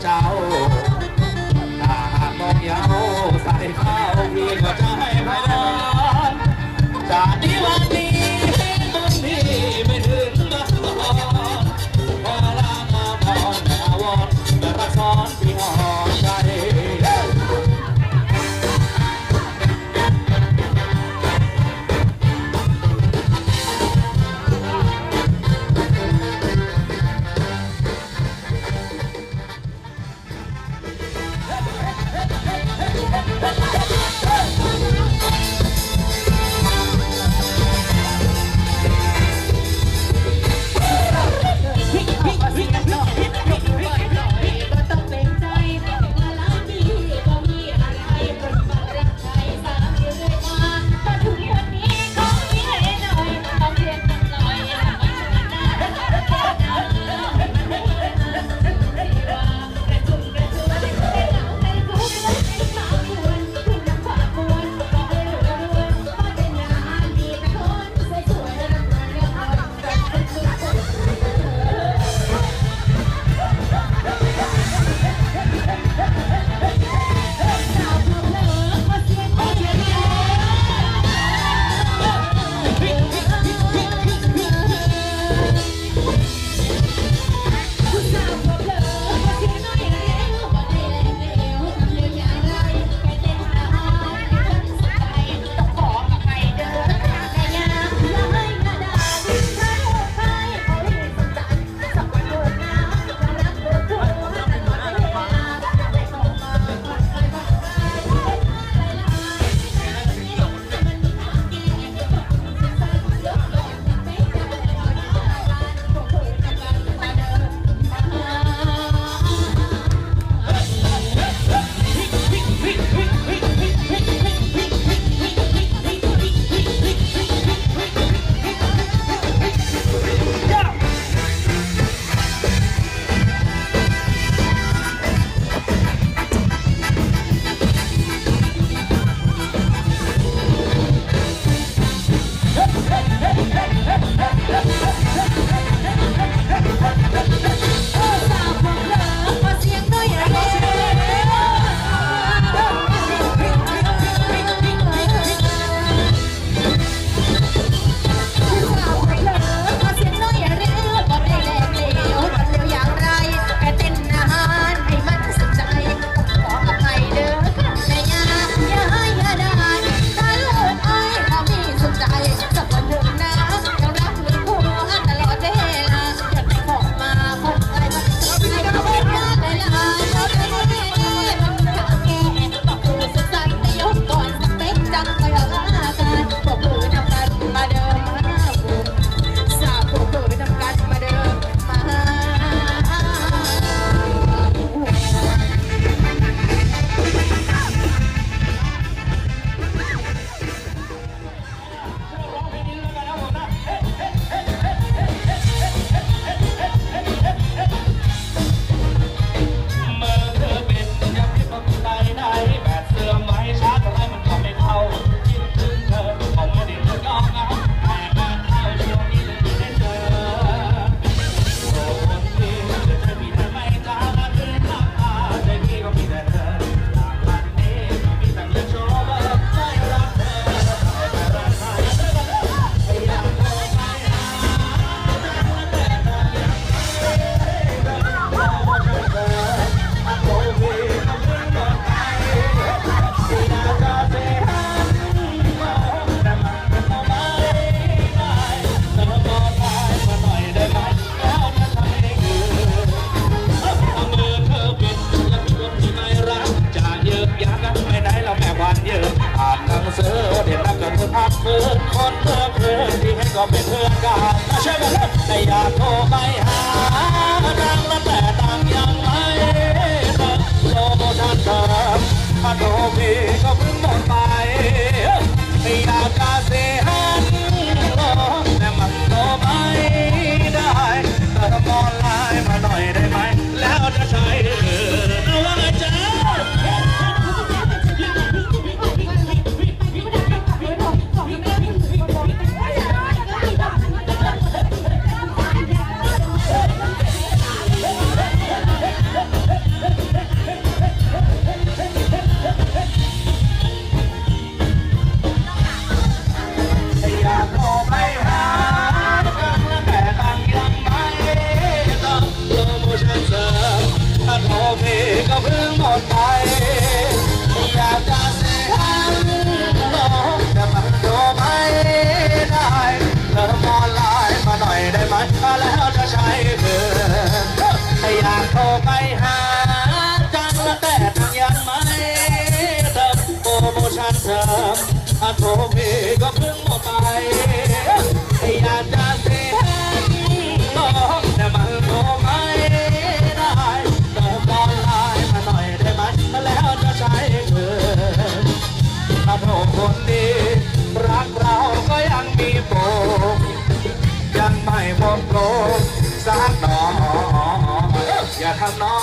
找 กายมาวยกันเล่นอยากโทรไปหาดังแล้แต่ต่างไม่เลิโลมชันเดิ ยั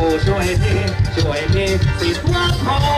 ผู้ช่วยพี่ช่วยพี่สิทธิ์ว่าพอ